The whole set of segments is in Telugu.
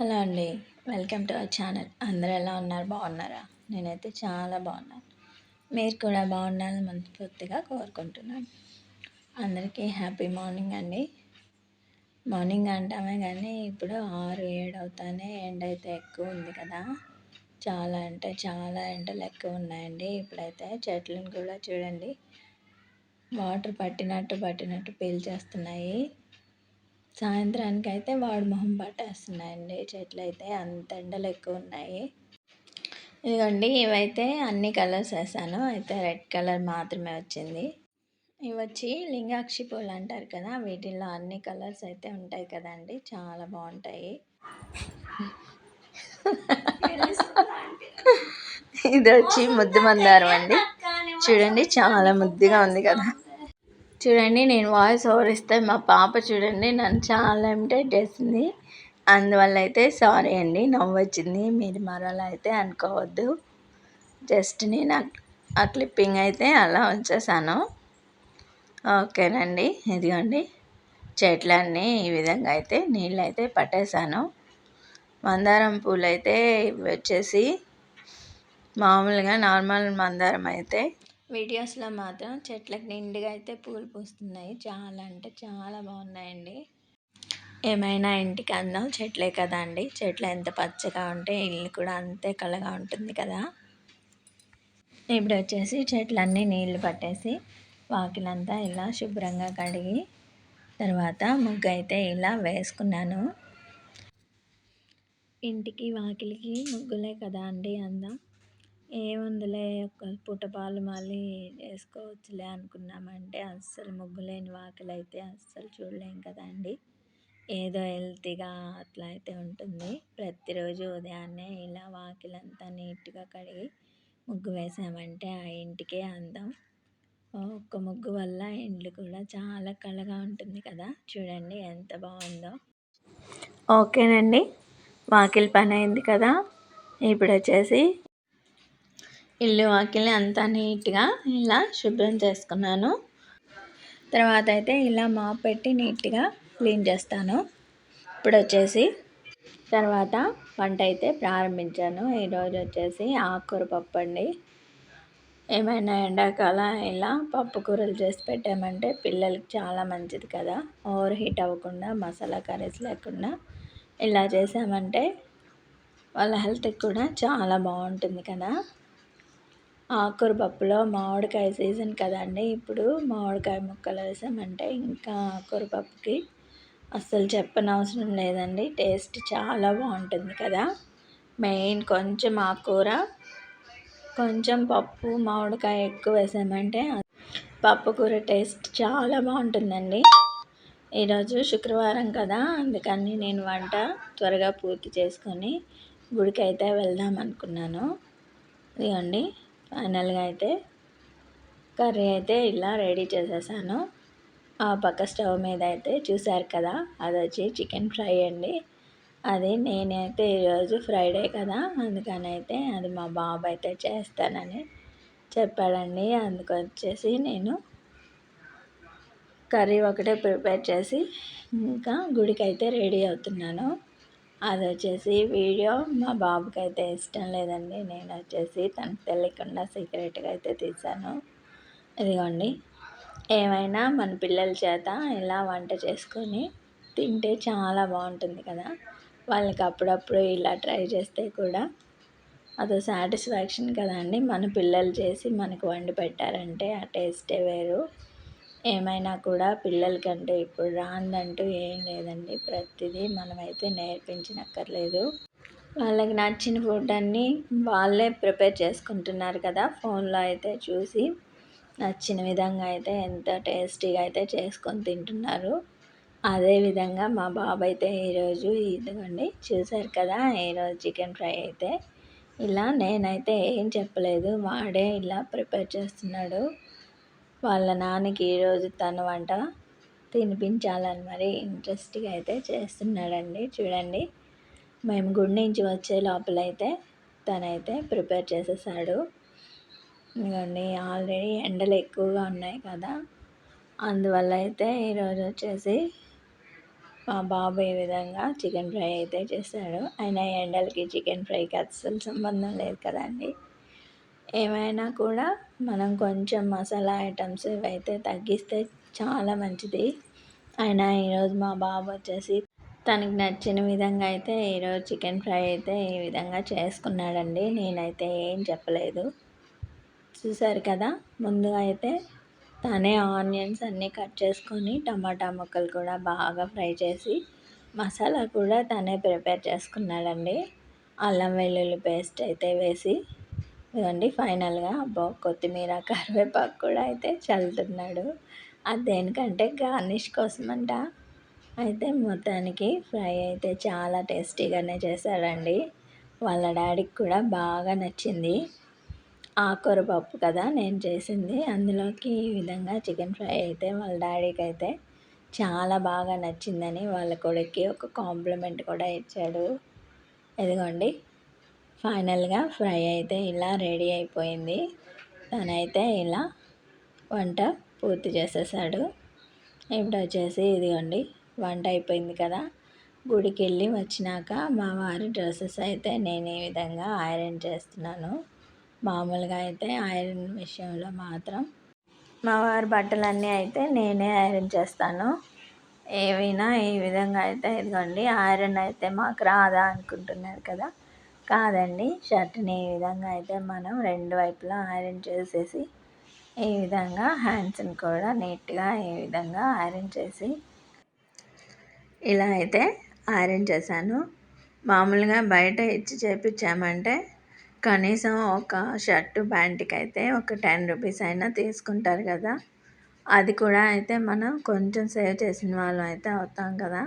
హలో అండి వెల్కమ్ టు అవర్ ఛానల్. అందరూ ఎలా ఉన్నారు? బాగున్నారా? నేనైతే చాలా బాగున్నాను. మీరు కూడా బాగుండాలని మనస్ఫూర్తిగా కోరుకుంటున్నాను. అందరికీ హ్యాపీ మార్నింగ్ అండి. మార్నింగ్ అంటామే కానీ ఇప్పుడు ఆరు ఏడు అవుతానే ఎండ అయితే ఎక్కువ ఉంది కదా. చాలా అంటే చాలా ఎండలు ఎక్కువ ఉన్నాయండి. ఇప్పుడైతే చెట్లను కూడా చూడండి. వాటర్ పట్టినట్టు పట్టినట్టు పీల్చేస్తున్నాయి. సాయంత్రానికి అయితే వాడు మొహం పట్టేస్తున్నాయండి. చెట్లు అయితే అంత ఎండలు ఎక్కువ ఉన్నాయి ఇదిగోండి ఇవైతే అన్ని కలర్స్ వేసాను. అయితే రెడ్ కలర్ మాత్రమే వచ్చింది. ఇవి వచ్చి లింగాక్షి పూలు అంటారు కదా వీటిల్లో అన్ని కలర్స్ అయితే ఉంటాయి కదండి. చాలా బాగుంటాయి ఇది వచ్చి ముద్దు మందారం అండి. చూడండి చాలా ముద్దుగా ఉంది కదా. చూడండి నేను వాయిస్ ఓవర్ ఇస్తే మా పాప చూడండి నన్ను చాలా ఇమిటేట్ చేసింది. అందువల్ల అయితే సారీ అండి నవ్వు వచ్చింది మీరు మరలా అయితే అనుకోవద్దు. జస్ట్ నేను ఆ క్లిప్పింగ్ అయితే అలా ఉంచేసాను. ఓకేనండి ఇదిగోండి. చెట్లన్నీ ఈ విధంగా అయితే నీళ్ళు అయితే పట్టేశాను మందారం పూలు అయితే వచ్చేసి మామూలుగా నార్మల్ మందారం అయితే వీడియోస్లో మాత్రం చెట్లకు నిండుగా అయితే పూలు పూస్తున్నాయి. చాలా అంటే చాలా బాగున్నాయండి. ఏమైనా ఇంటికి అందం చెట్లే కదా అండి. చెట్లు ఎంత పచ్చగా ఉంటే ఇల్లు కూడా అంతే కళగా ఉంటుంది కదా. ఇప్పుడు వచ్చేసి చెట్లన్నీ నీళ్ళు పట్టేసి వాకిలంతా ఇలా శుభ్రంగా కడిగి తర్వాత ముగ్గు అయితే ఇలా వేసుకున్నాను. ఇంటికి వాకిలికి ముగ్గులే కదా అండి అందం. ఏముందిలే ఒక పూట పాలు మళ్ళీ వేసుకోవచ్చులే అనుకున్నామంటే అస్సలు ముగ్గులేని వాకిలి అయితే అస్సలు చూడలేం కదండి ఏదో హెల్తీగా అట్లా అయితే ఉంటుంది. ప్రతిరోజు ఉదయాన్నే ఇలా వాకిలంతా నీట్గా కడిగి ముగ్గు వేసామంటే ఆ ఇంటికే అందం. ఒక్క ముగ్గు వల్ల ఇండ్లు కూడా చాలా కళగా ఉంటుంది కదా. చూడండి ఎంత బాగుందో. ఓకేనండి వాకిలి పని అయింది కదా. ఇప్పుడు వచ్చేసి ఇల్లు వాకిలి అంతా నీట్గా ఇలా శుభ్రం చేసుకున్నాను. తర్వాత అయితే ఇలా మాప్ పెట్టి నీట్గా క్లీన్ చేస్తాను. ఇప్పుడు వచ్చేసి తర్వాత వంట అయితే ప్రారంభించాను. ఈరోజు వచ్చేసి ఆకుకూర పప్పు అండి. ఏమైనా ఎండాకాలం ఇలా పప్పు కూరలు చేసి పెట్టామంటే పిల్లలకి చాలా మంచిది కదా. ఓవర్ హీట్ అవ్వకుండా మసాలా కర్రీస్ లేకుండా ఇలా చేసామంటే వాళ్ళ హెల్త్కి కూడా చాలా బాగుంటుంది కదా. ఆకుకూరపప్పులో మామిడికాయ సీజన్ కదండి. ఇప్పుడు మామిడికాయ ముక్కలు వేసామంటే ఇంకా ఆకుకూర అస్సలు చెప్పనవసరం లేదండి. టేస్ట్ చాలా బాగుంటుంది కదా. మెయిన్ కొంచెం ఆకుకూర కొంచెం పప్పు మామిడికాయ ఎక్కువ వేసామంటే పప్పు కూర టేస్ట్ చాలా బాగుంటుందండి. ఈరోజు శుక్రవారం కదా అందుకని నేను వంట త్వరగా పూర్తి చేసుకొని గుడికి అయితే వెళ్దాం అనుకున్నాను. ఇదిగోండి. ఫైనల్గా అయితే కర్రీ అయితే ఇలా రెడీ చేసేసాను. ఆ పక్క స్టవ్ మీద అయితే చూసారు కదా అది వచ్చి చికెన్ ఫ్రై అండి. అది నేనైతే ఈరోజు ఫ్రైడే కదా అందుకని అయితే అది మా బాబు అయితే చేస్తానని చెప్పాడండి. అందుకు వచ్చేసి నేను కర్రీ ఒకటే ప్రిపేర్ చేసి ఇంకా గుడికి అయితే రెడీ అవుతున్నాను. అది వచ్చేసి వీడియో మా బాబుకి అయితే ఇష్టం లేదండి. నేను వచ్చేసి తనకు తెలియకుండా సీక్రెట్గా అయితే తీశాను. ఇదిగోండి. ఏమైనా మన పిల్లల చేత ఇలా వంట చేసుకొని తింటే చాలా బాగుంటుంది కదా. వాళ్ళకి అప్పుడప్పుడు ఇలా ట్రై చేస్తే కూడా అదో సాటిస్ఫాక్షన్ కదండి మన పిల్లలు చేసి మనకు వండి పెట్టారంటే ఆ టేస్టే వేరు. ఏమైనా కూడా పిల్లలకంటే ఇప్పుడు రానిదంటూ ఏం లేదండి. ప్రతిదీ మనమైతే నేర్పించనక్కర్లేదు. వాళ్ళకి నచ్చిన ఫుడ్ అన్నీ వాళ్ళే ప్రిపేర్ చేసుకుంటున్నారు కదా ఫోన్లో అయితే చూసి. నచ్చిన విధంగా అయితే ఎంత టేస్టీగా అయితే చేసుకొని తింటున్నారు. అదేవిధంగా మా బాబు అయితే ఈరోజు ఇదిగోండి చూసారు కదా ఈరోజు చికెన్ ఫ్రై అయితే. ఇలా నేనైతే ఏం చెప్పలేదు. వాడే ఇలా ప్రిపేర్ చేస్తున్నాడు. వాళ్ళ నాన్నకి ఈరోజు తన వంట తినిపించాలని మరి ఇంట్రెస్ట్గా అయితే చేస్తున్నాడండి. చూడండి. మేము గుడి నుంచి వచ్చే లోపలైతే తనైతే ప్రిపేర్ చేసేసాడు. ఇదిగోండి ఆల్రెడీ ఎండలు ఎక్కువగా ఉన్నాయి కదా. అందువల్ల అయితే ఈరోజు వచ్చేసి మా బాబు ఈ విధంగా చికెన్ ఫ్రై అయితే చేశాడు. అయినా ఎండలకి చికెన్ ఫ్రైకి అస్సలు సంబంధం లేదు కదండి. ఏమైనా కూడా మనం కొంచెం మసాలా ఐటమ్స్ ఇవైతే తగ్గిస్తే చాలా మంచిది. అయినా ఈరోజు మా బాబు వచ్చేసి తనకి నచ్చిన విధంగా అయితే ఈరోజు చికెన్ ఫ్రై అయితే ఈ విధంగా చేసుకున్నాడండి. నేనైతే ఏం చెప్పలేదు. చూసారు కదా ముందుగా అయితే తనే ఆనియన్స్ అన్నీ కట్ చేసుకొని టమాటా ముక్కలు కూడా బాగా ఫ్రై చేసి మసాలా కూడా తనే ప్రిపేర్ చేసుకున్నాడండి. అల్లం వెల్లుల్లి పేస్ట్ అయితే వేసి ఇదండి ఫైనల్గా. అబ్బో! కొత్తిమీర కరివేపాకు కూడా అయితే చల్లుతున్నాడు. అది దేనికంటే గార్నిష్ కోసమంట. అయితే మొత్తానికి ఫ్రై అయితే చాలా టేస్టీగానే చేశాడండి. వాళ్ళ డాడీకి కూడా బాగా నచ్చింది. ఆకుకూర పప్పు కదా నేను చేసింది. అందులోకి ఈ విధంగా చికెన్ ఫ్రై అయితే వాళ్ళ డాడీకి అయితే చాలా బాగా నచ్చిందని వాళ్ళ కొడుక్కి ఒక కాంప్లిమెంట్ కూడా ఇచ్చాడు. ఇదిగోండి. ఫైనల్గా ఫ్రై అయితే ఇలా రెడీ అయిపోయింది. తనైతే ఇలా వంట పూర్తి చేసేసాడు. ఇప్పుడు వచ్చేసి ఇదిగోండి వంట అయిపోయింది కదా. గుడికి వెళ్ళి వచ్చినాక మా వారి డ్రెస్సెస్ అయితే నేను ఈ విధంగా ఐరన్ చేస్తున్నాను. మామూలుగా అయితే ఐరన్ విషయంలో మాత్రం మా వారి బట్టలన్నీ అయితే నేనే ఐరన్ చేస్తాను. ఏవైనా ఈ విధంగా అయితే ఇదిగోండి ఐరన్ అయితే మాకు రాదా అనుకుంటున్నారు కదా. కాదండి. షర్ట్ని ఈ విధంగా అయితే మనం రెండు వైపులా ఐరన్ చేసేసి ఈ విధంగా హ్యాండ్స్ని కూడా నీట్గా ఈ విధంగా ఐరన్ చేసి ఇలా అయితే ఐరన్ చేశాను. మామూలుగా బయట ఇచ్చి చేపించామంటే కనీసం ఒక షర్టు ప్యాంట్కి అయితే ఒక టెన్ రూపీస్ అయినా తీసుకుంటారు కదా. అది కూడా అయితే మనం కొంచెం సేవ్ చేసిన వాళ్ళం అయితే అవుతాం కదా.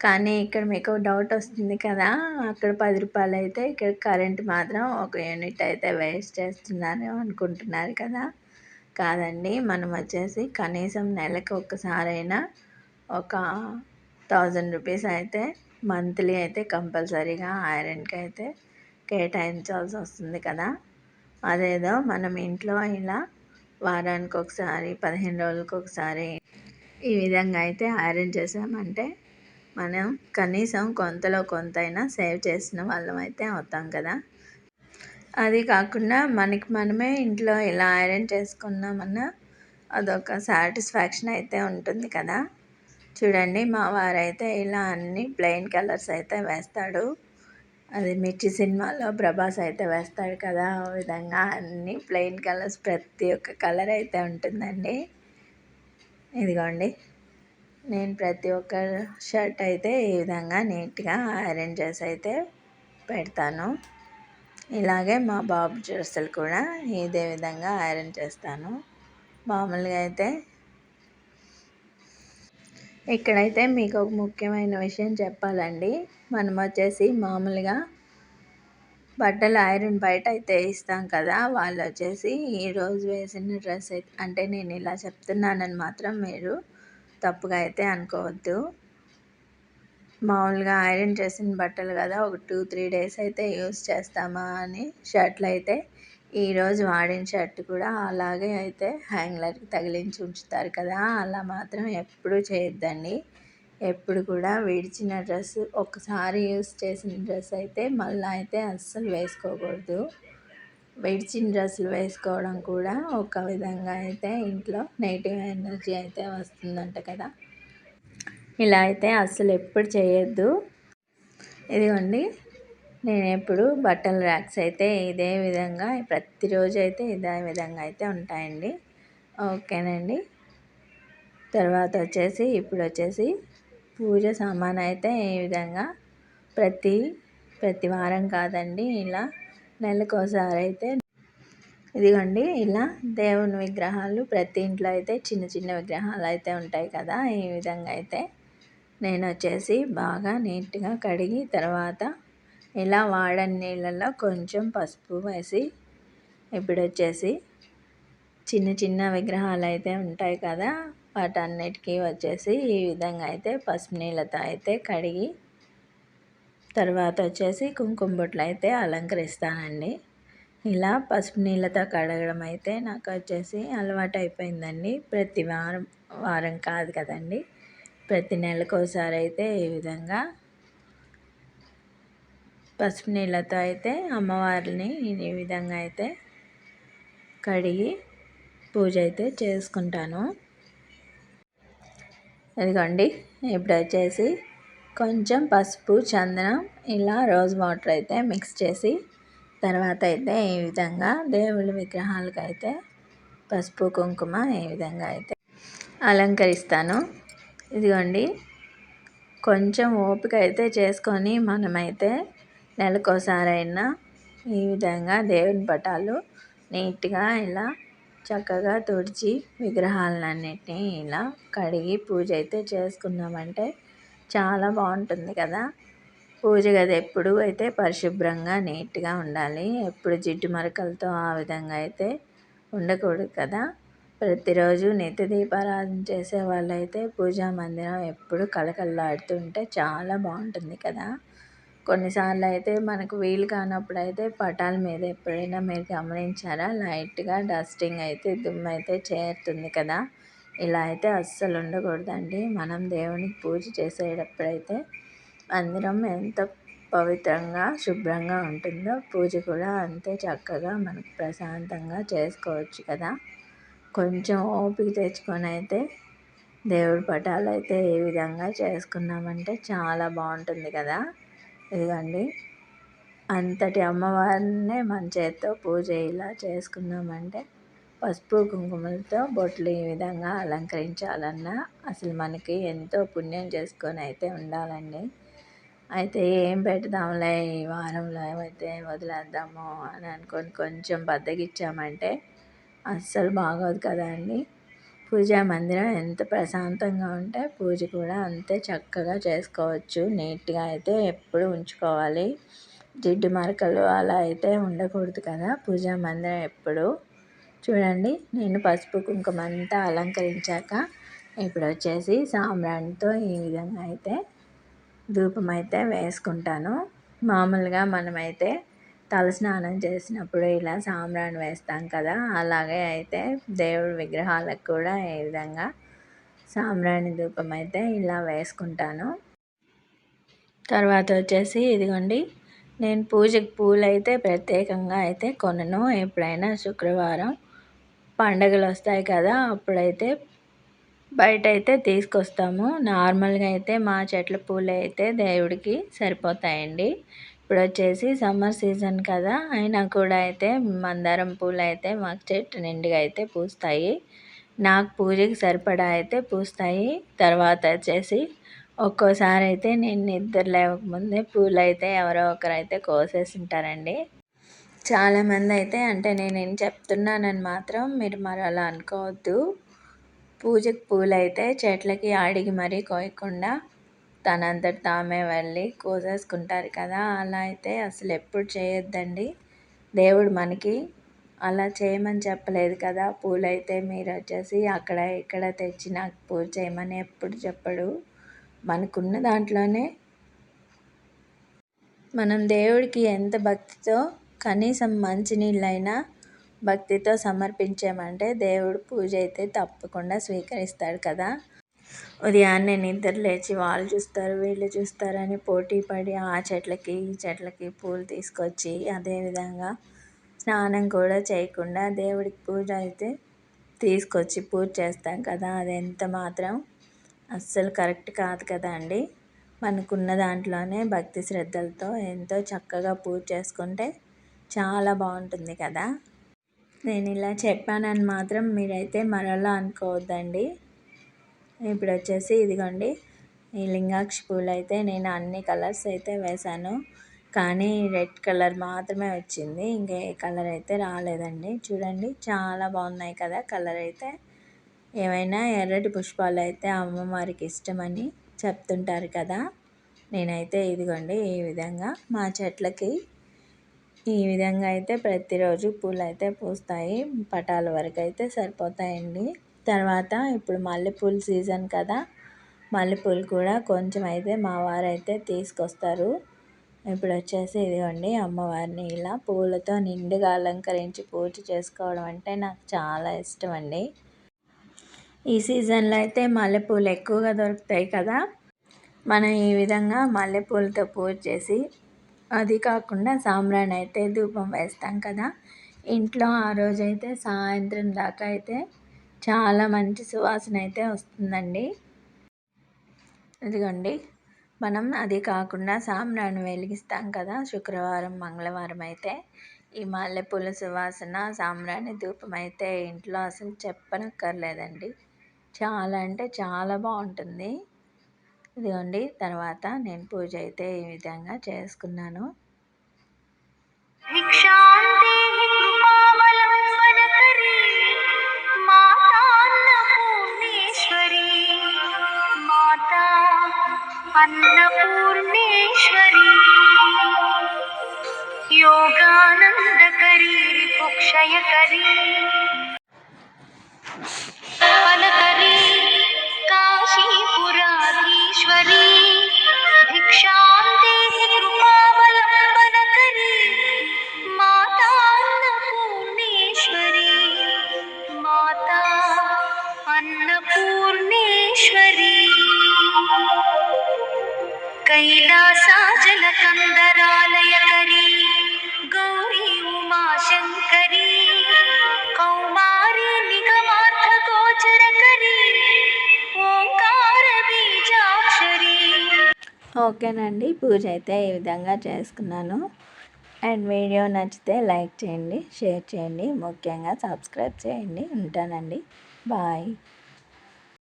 కానీ ఇక్కడ మీకు డౌట్ వస్తుంది కదా అక్కడ పది రూపాయలు అయితే ఇక్కడ కరెంట్ మాత్రం ఒక యూనిట్ అయితే వేస్ట్ చేస్తున్నారు అనుకుంటున్నారు కదా. కాదండి మనం వచ్చేసి కనీసం నెలకు ఒక్కసారైనా ఒక థౌజండ్ రూపీస్ అయితే మంత్లీ అయితే కంపల్సరీగా ఐరన్కి అయితే కేటాయించాల్సి వస్తుంది కదా. అదేదో మనం ఇంట్లో ఇలా వారానికి ఒకసారి పదిహేను రోజులకు ఒకసారి ఈ విధంగా అయితే ఐరన్ చేసామంటే మనం కనీసం కొంతలో కొంతైనా సేవ్ చేసిన వాళ్ళం అయితే అవుతాం కదా. అది కాకుండా మనకి మనమే ఇంట్లో ఇలా ఐరన్ చేసుకున్నామన్నా అదొక సాటిస్ఫాక్షన్ అయితే ఉంటుంది కదా. చూడండి మా వారైతే ఇలా అన్ని ప్లెయిన్ కలర్స్ అయితే వేస్తాడు. అది మిర్చి సినిమాలో ప్రభాస్ అయితే వేస్తాడు కదా. ఆ విధంగా అన్ని ప్లెయిన్ కలర్స్ ప్రతి ఒక్క కలర్ అయితే ఉంటుందండి. ఇదిగోండి. నేను ప్రతి ఒక్క షర్ట్ అయితే ఈ విధంగా నీట్గా ఐరన్ చేసి అయితే పెడతాను. ఇలాగే మా బాబు డ్రెస్సులు కూడా ఇదే విధంగా ఐరన్ చేస్తాను. మామూలుగా అయితే ఇక్కడైతే మీకు ఒక ముఖ్యమైన విషయం చెప్పాలండి. మనం వచ్చేసి మామూలుగా బట్టలు ఐరన్ బయట అయితే ఇస్తాం కదా వాళ్ళు వచ్చేసి ఈరోజు వేసిన డ్రెస్ అయితే అంటే నేను ఇలా చెప్తున్నానని మాత్రం మీరు తప్పుగా అయితే అనుకోవద్దు. మామూలుగా ఐరన్ చేసిన బట్టలు కదా ఒక టూ త్రీ డేస్ అయితే యూస్ చేస్తామా అని షర్ట్లు అయితే ఈరోజు వాడిన షర్ట్ కూడా అలాగే అయితే హ్యాంగ్లర్కి తగిలించి ఉంచుతారు కదా అలా మాత్రం ఎప్పుడూ చేయొద్దండి. ఎప్పుడు కూడా విడిచిన డ్రెస్ ఒకసారి యూస్ చేసిన డ్రెస్ అయితే మళ్ళీ అయితే అస్సలు వేసుకోకూడదు. విడిచిన డ్రెస్సులు వేసుకోవడం కూడా ఒక విధంగా అయితే ఇంట్లో నెగిటివ్ ఎనర్జీ అయితే వస్తుందంట కదా. ఇలా అయితే అస్సలు ఎప్పుడు చేయొద్దు. ఇదిగోండి నేను ఎప్పుడు బట్టల ర్యాక్స్ అయితే ఇదే విధంగా ప్రతిరోజు అయితే ఇదే విధంగా అయితే ఉంటాయండి. ఓకేనండి. తర్వాత వచ్చేసి ఇప్పుడు వచ్చేసి పూజ సామాన్ అయితే ఈ విధంగా ప్రతి ప్రతి వారం కాదండి ఇలా నెలకోసారి అయితే ఇదిగోండి ఇలా దేవుని విగ్రహాలు ప్రతి ఇంట్లో అయితే చిన్న చిన్న విగ్రహాలు అయితే ఉంటాయి కదా ఈ విధంగా అయితే నేను వచ్చేసి బాగా నీట్గా కడిగి తర్వాత ఇలా వాడని నీళ్ళల్లో కొంచెం పసుపు వేసి ఇప్పుడు వచ్చేసి చిన్న చిన్న విగ్రహాలు అయితే ఉంటాయి కదా వాటన్నిటికీ వచ్చేసి ఈ విధంగా అయితే పసుపు నీళ్ళతో అయితే కడిగి తర్వాత వచ్చేసి కుంకుమ బొట్లు అయితే అలంకరిస్తానండి. ఇలా పసుపు నీళ్ళతో కడగడం అయితే నాకు వచ్చేసి అలవాటు అయిపోయిందండి ప్రతి వారం వారం కాదు కదండి. ప్రతి నెలకోసారి అయితే ఈ విధంగా పసుపు నీళ్ళతో అయితే అమ్మవారిని ఈ విధంగా అయితే కడిగి పూజ అయితే చేసుకుంటాను. ఇదిగోండి ఇప్పుడు వచ్చేసి కొంచెం పసుపు చందనం ఇలా రోజ్ వాటర్ అయితే మిక్స్ చేసి తర్వాత అయితే ఈ విధంగా దేవుళ్ళ విగ్రహాలకు అయితే పసుపు కుంకుమ ఈ విధంగా అయితే అలంకరిస్తాను. ఇదిగోండి కొంచెం ఓపిక అయితే చేసుకొని మనమైతే నెలకోసారైనా ఈ విధంగా దేవుని పటాలు నీట్గా ఇలా చక్కగా తుడిచి విగ్రహాలన్నిటినీ ఇలా కడిగి పూజ అయితే చేసుకున్నామంటే చాలా బాగుంటుంది కదా. పూజ గది ఎప్పుడు అయితే పరిశుభ్రంగా నీట్గా ఉండాలి. ఎప్పుడు జిడ్డు మరకలతో ఆ విధంగా అయితే ఉండకూడదు కదా. ప్రతిరోజు నిత్య దీపారాధన చేసే వాళ్ళైతే పూజా మందిరం ఎప్పుడు కళకళలాడుతుంటే చాలా బాగుంటుంది కదా. కొన్నిసార్లు అయితే మనకు వీలు కానప్పుడు అయితే పటాల మీద ఎప్పుడైనా మీరు గమనించారా? లైట్గా డస్టింగ్ అయితే దుమ్ము అయితే చేరుతుంది కదా. ఇలా అయితే అస్సలు ఉండకూడదండి. మనం దేవునికి పూజ చేసేటప్పుడైతే మందిరం ఎంత పవిత్రంగా శుభ్రంగా ఉంటుందో పూజ కూడా అంతే చక్కగా మనకు ప్రశాంతంగా చేసుకోవచ్చు కదా. కొంచెం ఓపిక తెచ్చుకొని అయితే దేవుడి పటాలు అయితే ఏ విధంగా చేసుకున్నామంటే చాలా బాగుంటుంది కదా. ఇదిగండి. అంతటి అమ్మవారినే మన చేత్తో పూజ ఇలా చేసుకున్నామంటే పసుపు కుంకుమలతో బొట్లు ఈ విధంగా అలంకరించాలన్నా అసలు మనకి ఎంతో పుణ్యం చేసుకొని అయితే ఉండాలండి. అయితే ఏం పెడదాంలే ఈ వారంలో ఏమైతే వదిలేద్దాము అని అనుకొని కొంచెం బద్దగిచ్చామంటే అస్సలు బాగోదు కదా అండి. పూజా మందిరం ఎంత ప్రశాంతంగా ఉంటే పూజ కూడా అంతే చక్కగా చేసుకోవచ్చు. నీట్గా అయితే ఎప్పుడు ఉంచుకోవాలి. జిడ్డు మరకలు అలా అయితే ఉండకూడదు కదా. పూజా మందిరం ఎప్పుడు చూడండి నేను పసుపు కుంకుమ అంతా అలంకరించాక ఇప్పుడు వచ్చేసి సాంబ్రాణితో ఈ విధంగా అయితే ధూపం అయితే వేసుకుంటాను. మామూలుగా మనమైతే తలస్నానం చేసినప్పుడు ఇలా సాంబ్రాణి వేస్తాం కదా అలాగే అయితే దేవుడి విగ్రహాలకు కూడా ఈ విధంగా సాంబ్రాణి ధూపం అయితే ఇలా వేసుకుంటాను. తర్వాత వచ్చేసి ఇదిగోండి నేను పూజకి పూలు అయితే ప్రత్యేకంగా అయితే కొనను. ఎప్పుడైనా శుక్రవారం పండగలు వస్తాయి కదా అప్పుడైతే బయట అయితే తీసుకొస్తాము. నార్మల్గా అయితే మా చెట్ల పూలు అయితే దేవుడికి సరిపోతాయండి. ఇప్పుడు వచ్చేసి సమ్మర్ సీజన్ కదా అయినా కూడా అయితే మందారం పూలు అయితే మాకు చెట్టు నిండుగా అయితే పూస్తాయి. నాకు పూజకి సరిపడా అయితే పూస్తాయి. తర్వాత వచ్చేసి ఒక్కోసారి అయితే నేను నిద్ర లేవకముందే పూలు అయితే ఎవరో ఒకరు అయితే కోసేసి ఉంటారండి చాలామంది అయితే అంటే నేను ఏం చెప్తున్నానని మాత్రం మీరు మరి అలా అనుకోవద్దు. పూజకు పూలు అయితే చెట్లకి అడిగి మరీ కోయకుండా తనంతట తామే వెళ్ళి కోసేసుకుంటారు కదా. అలా అయితే అసలు ఎప్పుడు చేయొద్దండి. దేవుడు మనకి అలా చేయమని చెప్పలేదు కదా. పూలైతే మీరు వచ్చేసి అక్కడ ఇక్కడ తెచ్చి నాకు పూజ చేయమని ఎప్పుడు చెప్పడు. మనకున్న దాంట్లోనే మనం దేవుడికి ఎంత భక్తితో కనీసం మంచినీళ్ళైనా భక్తితో సమర్పించామంటే దేవుడు పూజ అయితే తప్పకుండా స్వీకరిస్తాడు కదా. ఉదయాన్నే నిద్ర లేచి వాళ్ళు చూస్తారు వీళ్ళు చూస్తారని పోటీ పడి ఆ చెట్లకి ఈ చెట్లకి పూలు తీసుకొచ్చి అదేవిధంగా స్నానం కూడా చేయకుండా దేవుడికి పూజ అయితే తీసుకొచ్చి పూజ చేస్తాం కదా. అది ఎంత మాత్రం అస్సలు కరెక్ట్ కాదు కదా అండి. మనకున్న దాంట్లోనే భక్తి శ్రద్ధలతో ఎంతో చక్కగా పూజ చేసుకుంటే చాలా బాగుంటుంది కదా. నేను ఇలా చెప్పానని మాత్రం మీరైతే మరలా అనుకోవద్దండి. ఇప్పుడు వచ్చేసి ఇదిగోండి ఈ లింగాక్షి పూలు అయితే నేను అన్ని కలర్స్ అయితే వేశాను. కానీ రెడ్ కలర్ మాత్రమే వచ్చింది. ఇంకా ఏ కలర్ అయితే రాలేదండి. చూడండి చాలా బాగున్నాయి కదా కలర్ అయితే. ఏమైనా ఎర్రటి పుష్పాలు అయితే అమ్మవారికి ఇష్టమని చెప్తుంటారు కదా. నేనైతే ఇదిగోండి ఈ విధంగా మా చెట్లకి ఈ విధంగా అయితే ప్రతిరోజు పూలు అయితే పూస్తాయి. పటాల వరకు అయితే సరిపోతాయండి. తర్వాత ఇప్పుడు మల్లెపూలు సీజన్ కదా. మల్లెపూలు కూడా కొంచెం అయితే మా వారైతే తీసుకొస్తారు. ఇప్పుడు వచ్చేసి ఇదిగోండి అమ్మవారిని ఇలా పూలతో నిండుగా అలంకరించి పూజ చేసుకోవడం అంటే నాకు చాలా ఇష్టం అండి. ఈ సీజన్లో అయితే మల్లెపూలు ఎక్కువగా దొరుకుతాయి కదా. మనం ఈ విధంగా మల్లెపూలతో పూజ చేసి అది కాకుండా సాంబ్రాణి అయితే ధూపం వేస్తాం కదా. ఇంట్లో ఆ రోజైతే సాయంత్రం దాకా అయితే చాలా మంచి సువాసన అయితే వస్తుందండి. ఇదిగోండి మనం అది కాకుండా సాంబ్రాణి వెలిగిస్తాం కదా శుక్రవారం మంగళవారం అయితే. ఈ మల్లెపూల సువాసన సాంబ్రాణి ధూపం అయితే ఇంట్లో అసలు చెప్పనక్కర్లేదండి. చాలా అంటే చాలా బాగుంటుంది. ఇదిగోండి తర్వాత నేను పూజ అయితే ఈ విధంగా చేసుకున్నాను. అన్నపూర్ణేశ్వరి. యోగానందకరీ పుక్షయకరీ कैलासाचलकन्दरालयकरी गौरी उमाशङ्करी कौमारी निगमार्थगोचरकरी ఓంకారబీజాక్షరి ఓకేనండి పూజ అయితే ఈ విధంగా చేసుకున్నాను అండ్ వీడియో నచ్చితే లైక్ చేయండి షేర్ చేయండి ముఖ్యంగా సబ్స్క్రైబ్ చేయండి ఉంటానండి బాయ్